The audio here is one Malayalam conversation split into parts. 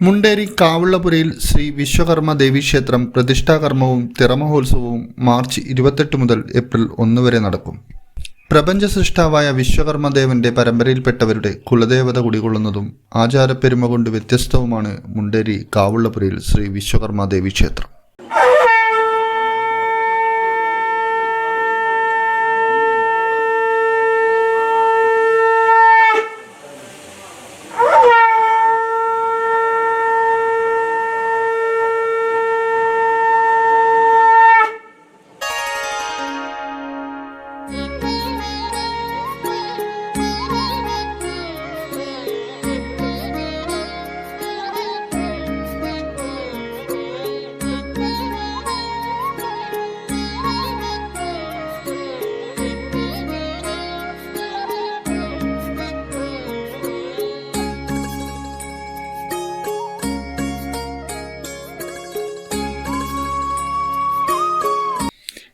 മുണ്ടേരി കാവുള്ളപുരയിൽ ശ്രീ വിശ്വകർമ്മ ദേവീക്ഷേത്രം പ്രതിഷ്ഠാകർമ്മവും തിറമഹോത്സവവും മാർച്ച് ഇരുപത്തെട്ട് മുതൽ ഏപ്രിൽ ഒന്ന് വരെ നടക്കും. പ്രപഞ്ച സൃഷ്ടാവായ വിശ്വകർമ്മദേവന്റെ പരമ്പരയിൽപ്പെട്ടവരുടെ കുലദേവത കുടികൊള്ളുന്നതും ആചാരപ്പെരുമ കൊണ്ട് വ്യത്യസ്തവുമാണ് മുണ്ടേരി കാവുള്ളപുരയിൽ ശ്രീ വിശ്വകർമ്മ ദേവീക്ഷേത്രം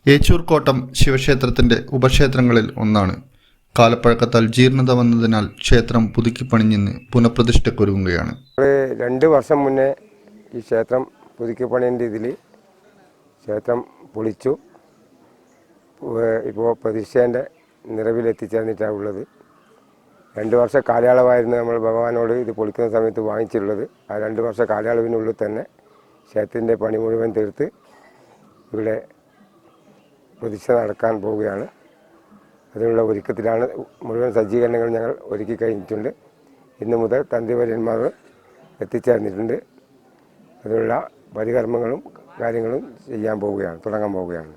ഏച്ചൂർക്കോട്ടം ശിവക്ഷേത്രത്തിന്റെ ഉപക്ഷേത്രങ്ങളിൽ ഒന്നാണ്. കാലപ്പഴക്കത്താൽ ജീർണത വന്നതിനാൽ ക്ഷേത്രം പുതുക്കിപ്പണിഞ്ഞിന്ന് പുനഃപ്രതിഷ്ഠക്കൊരുങ്ങുകയാണ്. ഒരു രണ്ട് വർഷം മുന്നേ ഈ ക്ഷേത്രം പുതുക്കി പണിയേണ്ട ഇതിൽ ക്ഷേത്രം പൊളിച്ചു. ഇപ്പോൾ പ്രതിഷ്ഠേന്റെ നിറവിലെത്തിച്ചേർന്നിട്ടാണ് ഉള്ളത്. രണ്ട് വർഷ കാലയളവായിരുന്നു നമ്മൾ ഭഗവാനോട് ഇത് പൊളിക്കുന്ന സമയത്ത് വാങ്ങിച്ചിട്ടുള്ളത്. ആ രണ്ട് വർഷ കാലയളവിനുള്ളിൽ തന്നെ ക്ഷേത്രത്തിന്റെ പണി മുഴുവൻ തീർത്ത് ഇവിടെ പ്രതിഷ്ഠ നടക്കാൻ പോവുകയാണ്. അതിനുള്ള ഒരുക്കത്തിലാണ് മുഴുവൻ സജ്ജീകരണങ്ങൾ ഞങ്ങൾ ഒരുക്കി കഴിഞ്ഞിട്ടുണ്ട്. ഇന്നു മുതൽ തന്ത്രിവര്യന്മാർ എത്തിച്ചേർന്നിട്ടുണ്ട്. അതിനുള്ള പരികർമ്മങ്ങളും കാര്യങ്ങളും ചെയ്യാൻ പോവുകയാണ് തുടങ്ങാൻ പോവുകയാണ്.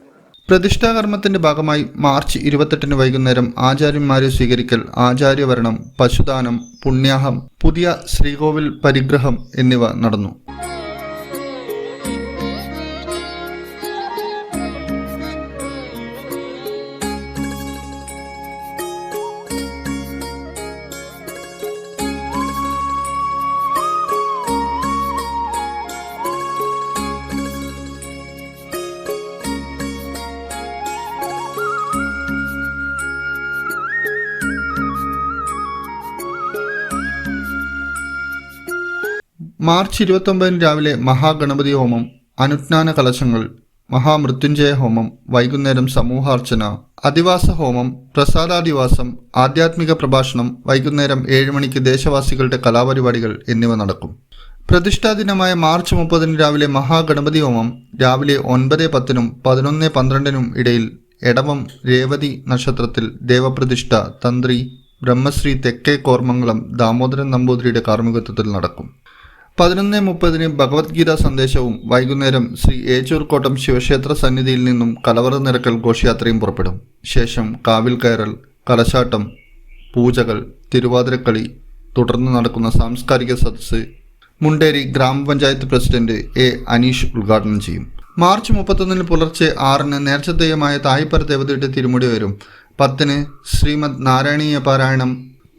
പ്രതിഷ്ഠാകർമ്മത്തിന്റെ ഭാഗമായി മാർച്ച് ഇരുപത്തെട്ടിന് വൈകുന്നേരം ആചാര്യന്മാരെ സ്വീകരിക്കൽ ആചാര്യവരണം പശുദാനം പുണ്യാഹം പുതിയ ശ്രീകോവിൽ പരിഗ്രഹം എന്നിവ നടന്നു. മാർച്ച് ഇരുപത്തൊമ്പതിന് രാവിലെ മഹാഗണപതി ഹോമം അനുജ്ഞാന കലശങ്ങൾ മഹാമൃത്യുഞ്ജയ ഹോമം വൈകുന്നേരം സമൂഹാർച്ചന അധിവാസ ഹോമം പ്രസാദാദിവാസം ആധ്യാത്മിക പ്രഭാഷണം വൈകുന്നേരം ഏഴ് മണിക്ക് ദേശവാസികളുടെ കലാപരിപാടികൾ എന്നിവ നടക്കും. പ്രതിഷ്ഠാ ദിനമായ മാർച്ച് മുപ്പതിന് രാവിലെ മഹാഗണപതി ഹോമം രാവിലെ ഒൻപത് പത്തിനും പതിനൊന്ന് പന്ത്രണ്ടിനും ഇടയിൽ എടവം രേവതി നക്ഷത്രത്തിൽ ദേവപ്രതിഷ്ഠ തന്ത്രി ബ്രഹ്മശ്രീ തെക്കേ കോർമംഗളം ദാമോദരൻ നമ്പൂതിരിയുടെ കാർമ്മികത്വത്തിൽ നടക്കും. പതിനൊന്ന് മുപ്പതിന് ഭഗവത്ഗീത സന്ദേശവും വൈകുന്നേരം ശ്രീ ഏച്ചൂർക്കോട്ടം ശിവക്ഷേത്ര സന്നിധിയിൽ നിന്നും കലവറ നിരക്കൽ ഘോഷയാത്രയും പുറപ്പെടും. ശേഷം കാവിൽ കയറൽ കലശാട്ടം പൂജകൾ തിരുവാതിരക്കളി തുടർന്ന് നടക്കുന്ന സാംസ്കാരിക സദസ്സ് മുണ്ടേരി ഗ്രാമപഞ്ചായത്ത് പ്രസിഡന്റ് എ അനീഷ് ഉദ്ഘാടനം ചെയ്യും. മാർച്ച് മുപ്പത്തൊന്നിന് പുലർച്ചെ ആറിന് നേർച്ചദേയമായ തായ്പര ദേവതയുടെ തിരുമുടി വരും. പത്തിന് ശ്രീമദ് നാരായണീയ പാരായണം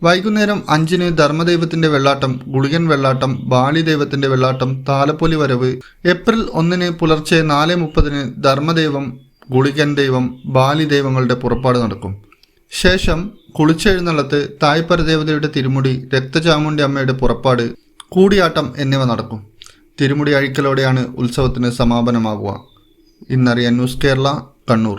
വൈകുന്നേരം അഞ്ചിന് ധർമ്മദൈവത്തിന്റെ വെള്ളാട്ടം ഗുളികൻ വെള്ളാട്ടം ബാലിദൈവത്തിന്റെ വെള്ളാട്ടം താലപ്പൊലി വരവ് ഏപ്രിൽ ഒന്നിന് പുലർച്ചെ നാല് മുപ്പതിന് ധർമ്മദൈവം ഗുളികൻ ദൈവം ബാലിദൈവങ്ങളുടെ പുറപ്പാട് നടക്കും. ശേഷം കുളിച്ചെഴുന്നള്ളത്ത് തായ്പര ദേവതയുടെ തിരുമുടി രക്തചാമുണ്ടി അമ്മയുടെ പുറപ്പാട് കൂടിയാട്ടം എന്നിവ നടക്കും. തിരുമുടി അഴിക്കലോടെയാണ് ഉത്സവത്തിന് സമാപനമാകുക ഇന്നറിയാൻ ന്യൂസ് കേരള കണ്ണൂർ.